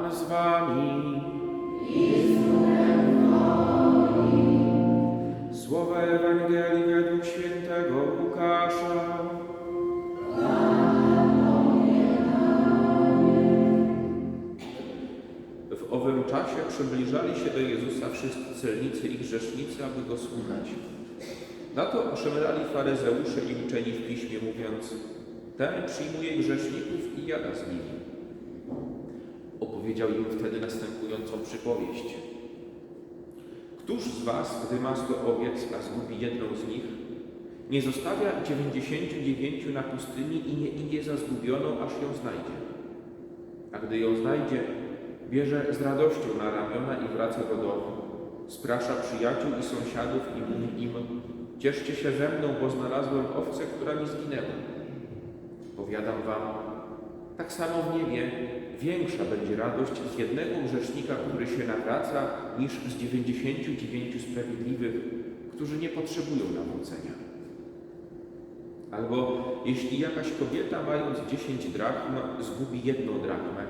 Pan z wami. Słowa Ewangelii według świętego Łukasza. W owym czasie przybliżali się do Jezusa wszyscy celnicy i grzesznicy, aby Go słuchać. Na to oszemrali faryzeusze i uczeni w piśmie, mówiąc Ten przyjmuje grzeszników i jada z nimi. Opowiedział im wtedy następującą przypowieść. Któż z was, gdy ma sto owiec, a zgubi jedną z nich, nie zostawia dziewięćdziesięciu dziewięciu na pustyni i nie idzie za zgubioną, aż ją znajdzie? A gdy ją znajdzie, bierze z radością na ramiona i wraca do domu. Sprasza przyjaciół i sąsiadów i mówi im, cieszcie się ze mną, bo znalazłem owcę, która mi zginęła. Powiadam wam, tak samo w niebie większa będzie radość z jednego grzesznika, który się nawraca, niż z dziewięćdziesięciu dziewięciu sprawiedliwych, którzy nie potrzebują nawrócenia. Albo jeśli jakaś kobieta, mając dziesięć drachm, zgubi jedną drachmę,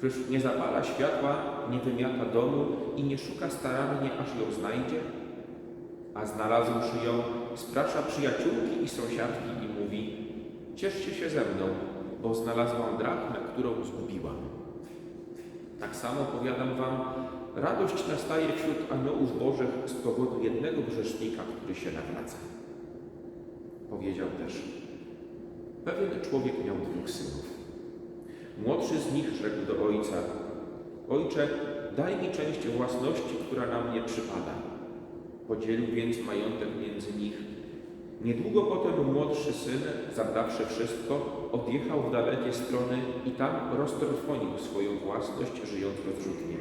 czyż nie zapala światła, nie wymiata domu i nie szuka starannie, aż ją znajdzie? A znalazłszy ją, sprasza przyjaciółki i sąsiadki i mówi Cieszcie się ze mną, bo znalazłam drachmę, którą zgubiłam. Tak samo powiadam wam, radość nastaje wśród aniołów bożych z powodu jednego grzesznika, który się nawraca. Powiedział też, pewien człowiek miał dwóch synów. Młodszy z nich rzekł do ojca, Ojcze, daj mi część własności, która na mnie przypada. Podzielił więc majątek między nich. Niedługo potem młodszy syn, zabrawszy wszystko, odjechał w dalekie strony i tam roztrwonił swoją własność, żyjąc rozrzutnie.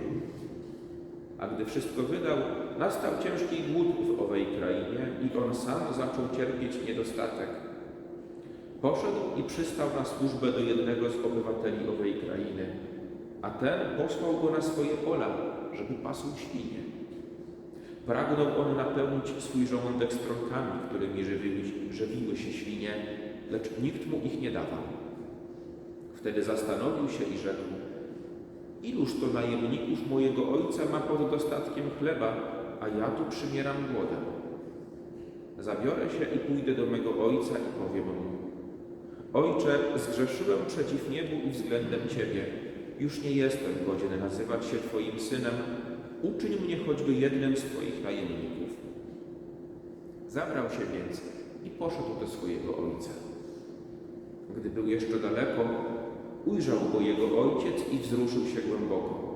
A gdy wszystko wydał, nastał ciężki głód w owej krainie i on sam zaczął cierpieć niedostatek. Poszedł i przystał na służbę do jednego z obywateli owej krainy, a ten posłał go na swoje pola, żeby pasł świnie. Pragnął on napełnić swój żołądek stronkami, którymi żywiły, żywiły się świnie, lecz nikt mu ich nie dawał. Wtedy zastanowił się i rzekł, iluż to najemników mojego ojca ma pod dostatkiem chleba, a ja tu przymieram głodem. Zabiorę się i pójdę do mego ojca i powiem mu, Ojcze, zgrzeszyłem przeciw niebu i względem Ciebie. Już nie jestem godzien nazywać się Twoim synem. Uczyń mnie choćby jednym z Twoich najemników. Zabrał się więc i poszedł do swojego ojca. Gdy był jeszcze daleko, ujrzał go jego ojciec i wzruszył się głęboko.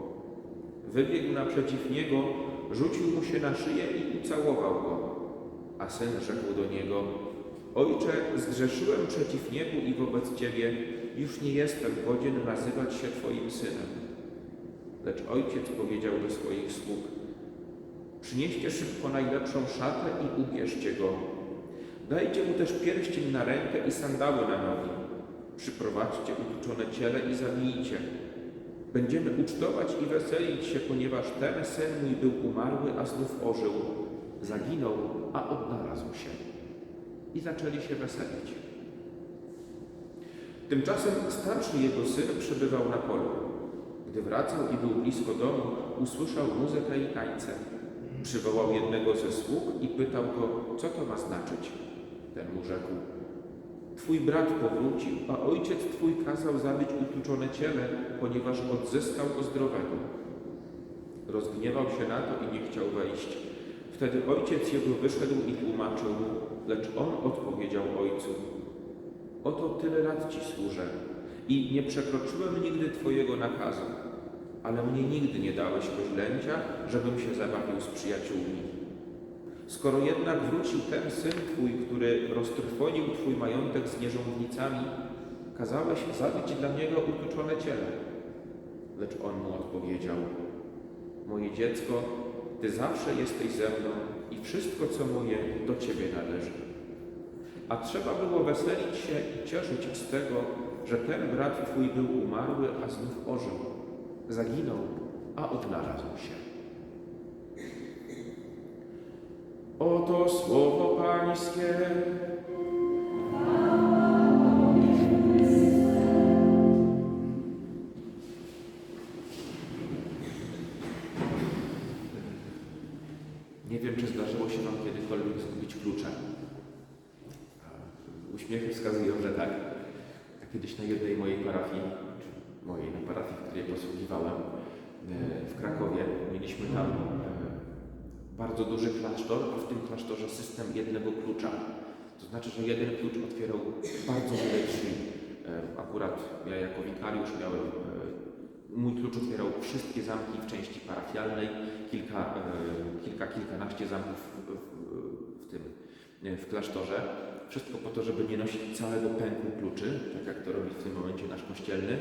Wybiegł naprzeciw niego, rzucił mu się na szyję i ucałował go. A syn rzekł do niego, Ojcze, zgrzeszyłem przeciw niebu i wobec Ciebie, już nie jestem godzien nazywać się Twoim synem. Lecz ojciec powiedział do swoich sług, przynieście szybko najlepszą szatę i ubierzcie go. Dajcie mu też pierścień na rękę i sandały na nogi. Przyprowadźcie utuczone ciele i zabijcie. Będziemy ucztować i weselić się, ponieważ ten syn mój był umarły, a znów ożył. Zaginął, a odnalazł się i zaczęli się weselić. Tymczasem starszy jego syn przebywał na polu. Gdy wracał i był blisko domu, usłyszał muzykę i tańce. Przywołał jednego ze sług i pytał go, co to ma znaczyć. Ten mu rzekł, Twój brat powrócił, a ojciec twój kazał zabić utuczone ciele, ponieważ odzyskał go zdrowego. Rozgniewał się na to i nie chciał wejść. Wtedy ojciec jego wyszedł i tłumaczył mu, lecz on odpowiedział ojcu: Oto tyle lat ci służę i nie przekroczyłem nigdy twojego nakazu, ale mnie nigdy nie dałeś koźlęcia, żebym się zabawił z przyjaciółmi. Skoro jednak wrócił ten syn twój, który roztrwonił twój majątek z nierządnicami, kazałeś zabić dla niego utuczone ciele. Lecz on mu odpowiedział: Moje dziecko, ty zawsze jesteś ze mną i wszystko, co moje, do Ciebie należy. A trzeba było weselić się i cieszyć z tego, że ten brat Twój był umarły, a znów ożył. Zaginął, a odnalazł się. Oto słowo Pańskie. A w tym klasztorze system jednego klucza. To znaczy, że jeden klucz otwierał bardzo wiele drzwi. E, Akurat ja jako wikariusz miałem, e, mój klucz otwierał wszystkie zamki w części parafialnej, kilka, e, kilka kilkanaście zamków w, w, w tym, w klasztorze. Wszystko po to, żeby nie nosić całego pęku kluczy, tak jak to robi w tym momencie nasz kościelny,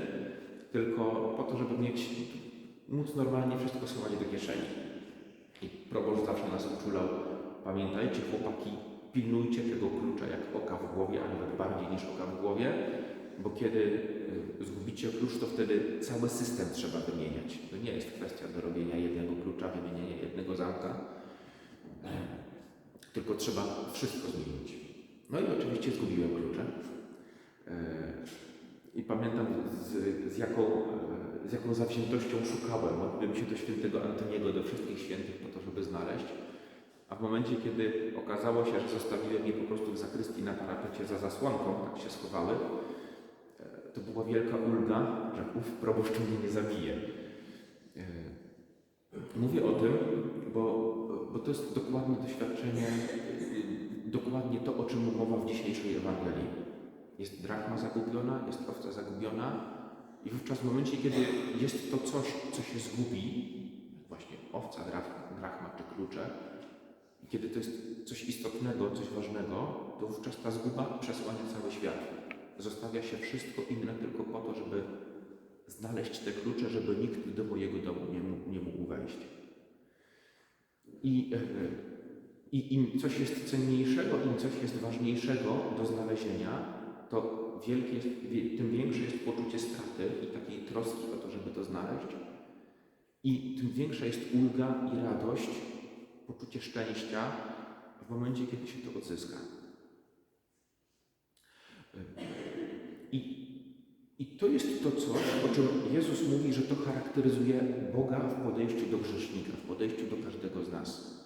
tylko po to, żeby mieć, móc normalnie wszystko schować do kieszeni. I proboszcz zawsze nas uczulał, pamiętajcie chłopaki, pilnujcie tego klucza jak oka w głowie, a nawet bardziej niż oka w głowie, bo kiedy y, zgubicie klucz, to wtedy cały system trzeba wymieniać. To nie jest kwestia do robienia jednego klucza, wymienienia jednego zamka, tylko trzeba wszystko zmienić. No i oczywiście zgubiłem klucze. E, I pamiętam z, z, jaką, e, z jaką zawziętością szukałem. Modliłem się do świętego Antoniego, do wszystkich świętych po to, żeby znaleźć. A w momencie, kiedy okazało się, że zostawiłem je po prostu w zakrystii na parapecie za zasłonką, tak się schowały, e, to była wielka ulga, że ów proboszcz mnie nie zabije. E, Mówię o tym, bo, bo to jest dokładnie doświadczenie, y, dokładnie to, o czym mowa w dzisiejszej Ewangelii. Jest drachma zagubiona, jest owca zagubiona i wówczas w momencie, kiedy jest to coś, co się zgubi, właśnie owca, drach- drachma czy klucze, i kiedy to jest coś istotnego, coś ważnego, to wówczas ta zguba przesłania cały świat. Zostawia się wszystko inne tylko po to, żeby znaleźć te klucze, żeby nikt do mojego domu nie mógł, nie mógł wejść. I, e, I im coś jest cenniejszego, im coś jest ważniejszego do znalezienia, to wielkie tym większe jest poczucie straty i takiej troski o to, żeby to znaleźć. I tym większa jest ulga i radość, poczucie szczęścia w momencie, kiedy się to odzyska. I i to jest to coś, o czym Jezus mówi, że to charakteryzuje Boga w podejściu do grzesznika, w podejściu do każdego z nas.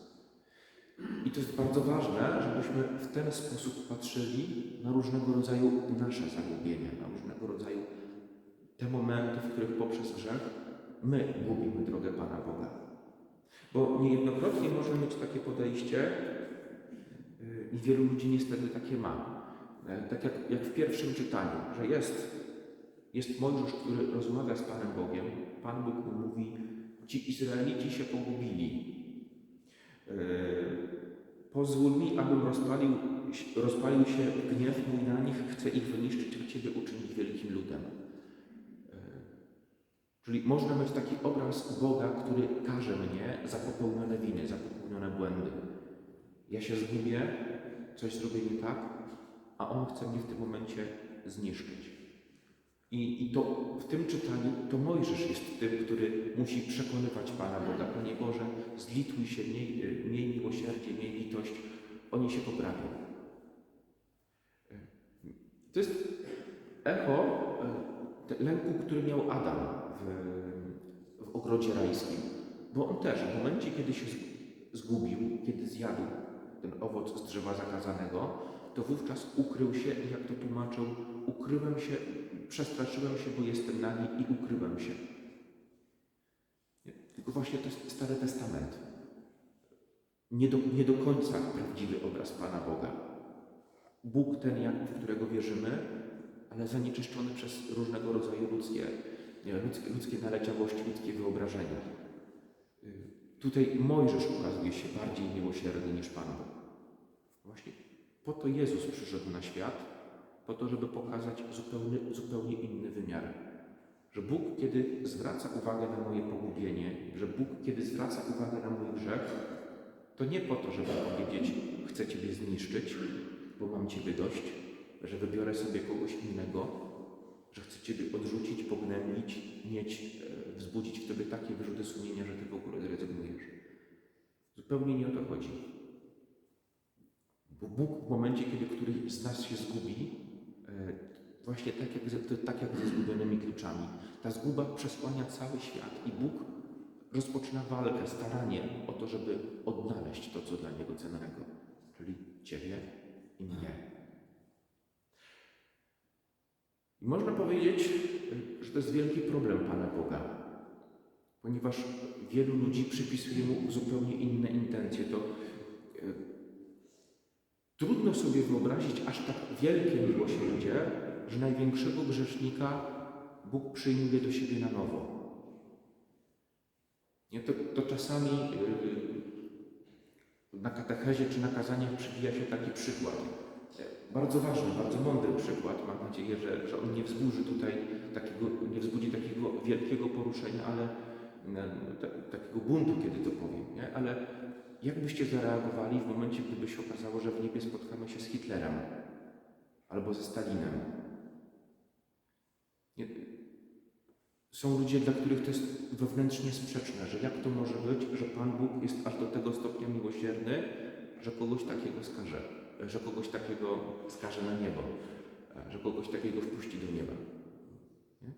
To jest bardzo ważne, żebyśmy w ten sposób patrzyli na różnego rodzaju nasze zagubienia, na różnego rodzaju te momenty, w których poprzez grzech my gubimy drogę Pana Boga. Bo niejednokrotnie można mieć takie podejście yy, i wielu ludzi niestety takie ma. E, Tak jak, jak w pierwszym czytaniu, że jest jest Mojżesz, który rozmawia z Panem Bogiem. Pan Bóg mu mówi, ci Izraelici się pogubili. Yy, pozwól mi, abym rozpalił, rozpalił się gniew mój na nich, chcę ich wyniszczyć, a Ciebie uczynić wielkim ludem. Yy, czyli można mieć taki obraz Boga, który karze mnie za popełnione winy, za popełnione błędy. Ja się zgubię, coś zrobię nie tak, a On chce mnie w tym momencie zniszczyć. I, I to w tym czytaniu to Mojżesz jest tym, który musi przekonywać Pana Boga. Panie Boże, zlituj się, miej, miej miłosierdzie, miej litość, oni się poprawią. To jest echo e, lęku, który miał Adam w, w ogrodzie rajskim. Bo on też w momencie, kiedy się zgubił, kiedy zjadł ten owoc z drzewa zakazanego, to wówczas ukrył się jak to tłumaczył, ukryłem się, przestraszyłem się, bo jestem nagi i ukryłem się. Tylko właśnie to jest Stary Testament. Nie do, nie do końca prawdziwy obraz Pana Boga. Bóg ten, jak, w którego wierzymy, ale zanieczyszczony przez różnego rodzaju ludzkie, nie, ludzkie, ludzkie naleciałości, ludzkie wyobrażenia. Tutaj Mojżesz ukazuje się bardziej miłosierny niż Pan Bóg. Właśnie po to Jezus przyszedł na świat, po to, żeby pokazać zupełnie, zupełnie inny wymiar. Że Bóg, kiedy zwraca uwagę na moje pogubienie, że Bóg, kiedy zwraca uwagę na mój grzech, to nie po to, żeby powiedzieć, chcę Ciebie zniszczyć, bo mam Ciebie dość, że wybiorę sobie kogoś innego, że chcę Ciebie odrzucić, pognębić, mieć, e, wzbudzić w Tobie takie wyrzuty sumienia, że Ty w ogóle zrezygnujesz. Zupełnie nie o to chodzi. Bo Bóg w momencie, kiedy któryś z nas się zgubi, właśnie tak jak, ze- tak jak ze zgubionymi kluczami, ta zguba przesłania cały świat i Bóg rozpoczyna walkę, staranie o to, żeby odnaleźć to, co dla Niego cennego, czyli Ciebie i mnie. I można powiedzieć, że to jest wielki problem Pana Boga, ponieważ wielu ludzi przypisuje mu zupełnie inne intencje. To e, trudno sobie wyobrazić aż tak wielkie miłosierdzie, że największego grzesznika Bóg przyjmuje do siebie na nowo. Nie, to, to czasami yy, na katechezie czy na kazaniach przywija się taki przykład. Bardzo ważny, bardzo mądry przykład. Mam nadzieję, że, że on nie wzburzy tutaj takiego, nie wzbudzi takiego wielkiego poruszenia, ale takiego buntu, kiedy to powiem. Nie? Ale jak byście zareagowali w momencie, gdyby się okazało, że w niebie spotkamy się z Hitlerem albo ze Stalinem? Nie, są ludzie, dla których to jest wewnętrznie sprzeczne, że jak to może być, że Pan Bóg jest aż do tego stopnia miłosierny, że kogoś takiego skaże, że kogoś takiego skaże na niebo, że kogoś takiego wpuści do nieba. Nie?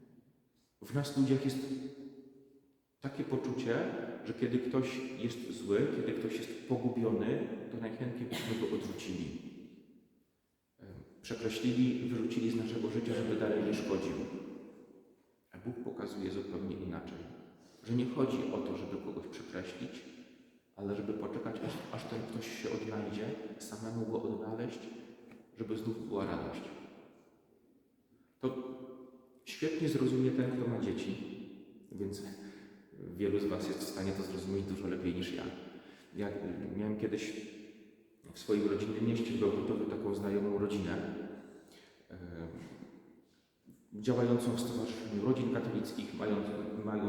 W nas ludziach jest takie poczucie, że kiedy ktoś jest zły, kiedy ktoś jest pogubiony, to najchętniej byśmy go odrzucili. Przekreślili, wyrzucili z naszego życia, żeby dalej nie szkodził. A Bóg pokazuje zupełnie inaczej. Że nie chodzi o to, żeby kogoś przekreślić, ale żeby poczekać, aż, aż ten ktoś się odnajdzie, samemu go odnaleźć, żeby znów była radość. To świetnie zrozumie ten, kto ma dzieci, więc wielu z Was jest w stanie to zrozumieć dużo lepiej niż ja. Ja miałem kiedyś w swoim rodzinnym mieście w Bełchatowie taką znajomą rodzinę, działającą w Stowarzyszeniu Rodzin Katolickich, mają, mają,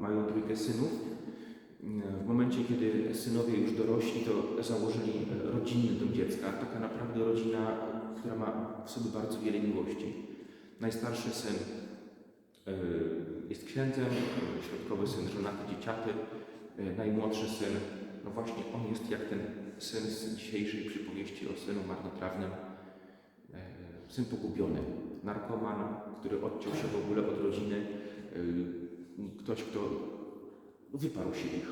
mają trójkę synów. W momencie, kiedy synowie już dorośli, to założyli rodzinny dom dziecka. Taka naprawdę rodzina, która ma w sobie bardzo wiele miłości. Najstarszy syn e, jest księdzem, środkowy syn żonaty, dzieciaty, e, najmłodszy syn, no właśnie on jest jak ten syn z dzisiejszej przypowieści o synu marnotrawnym, e, syn pogubiony, narkoman, który odciął się w ogóle od rodziny, ktoś, kto wyparł się ich.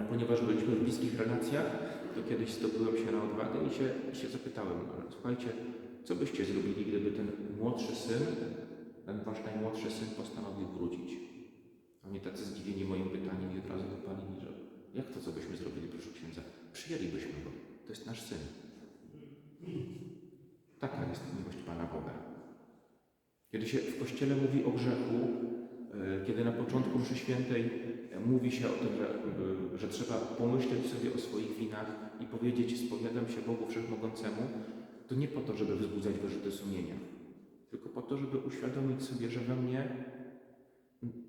A ponieważ byliśmy w bliskich relacjach, to kiedyś zdobyłem się na odwagę i się, się zapytałem, słuchajcie, co byście zrobili, gdyby ten młodszy syn, ten wasz najmłodszy syn postanowił wrócić? Oni tacy zdziwieni moim pytaniem i od razu wypalili, że jak to, co byśmy zrobili, proszę księdza? Przyjęlibyśmy go. To jest nasz syn. Taka jest miłość Pana Boga. Kiedy się w Kościele mówi o grzechu, e, kiedy na początku mszy świętej mówi się o tym, że, e, że trzeba pomyśleć sobie o swoich winach i powiedzieć spowiadam się Bogu Wszechmogącemu, to nie po to, żeby wzbudzać wyrzuty sumienia, po to, żeby uświadomić sobie, że we mnie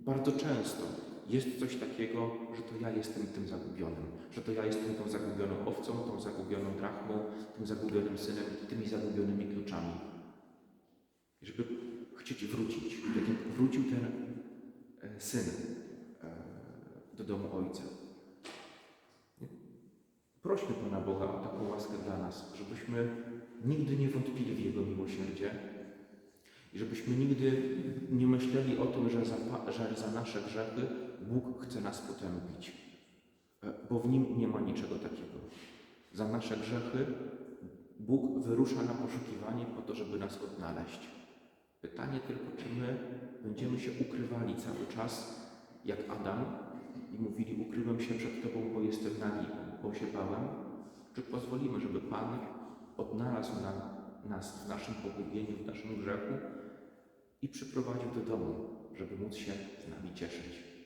bardzo często jest coś takiego, że to ja jestem tym zagubionym, że to ja jestem tą zagubioną owcą, tą zagubioną drachmą, tym zagubionym synem, tymi zagubionymi kluczami. I żeby chcieć wrócić, tak jak wrócił ten e, syn e, do domu ojca. Prośmy Pana Boga o taką łaskę dla nas, żebyśmy nigdy nie wątpili w Jego miłosierdzie i żebyśmy nigdy nie myśleli o tym, że za, że za nasze grzechy Bóg chce nas potępić, e, bo w Nim nie ma niczego takiego. Za nasze grzechy Bóg wyrusza na poszukiwanie po to, żeby nas odnaleźć. Pytanie tylko, czy my będziemy się ukrywali cały czas, jak Adam, i mówili: Ukryłem się przed Tobą, bo jestem nagi, bo się bałem, czy pozwolimy, żeby Pan odnalazł na, nas w naszym pogubieniu, w naszym grzechu i przyprowadził do domu, żeby móc się z nami cieszyć.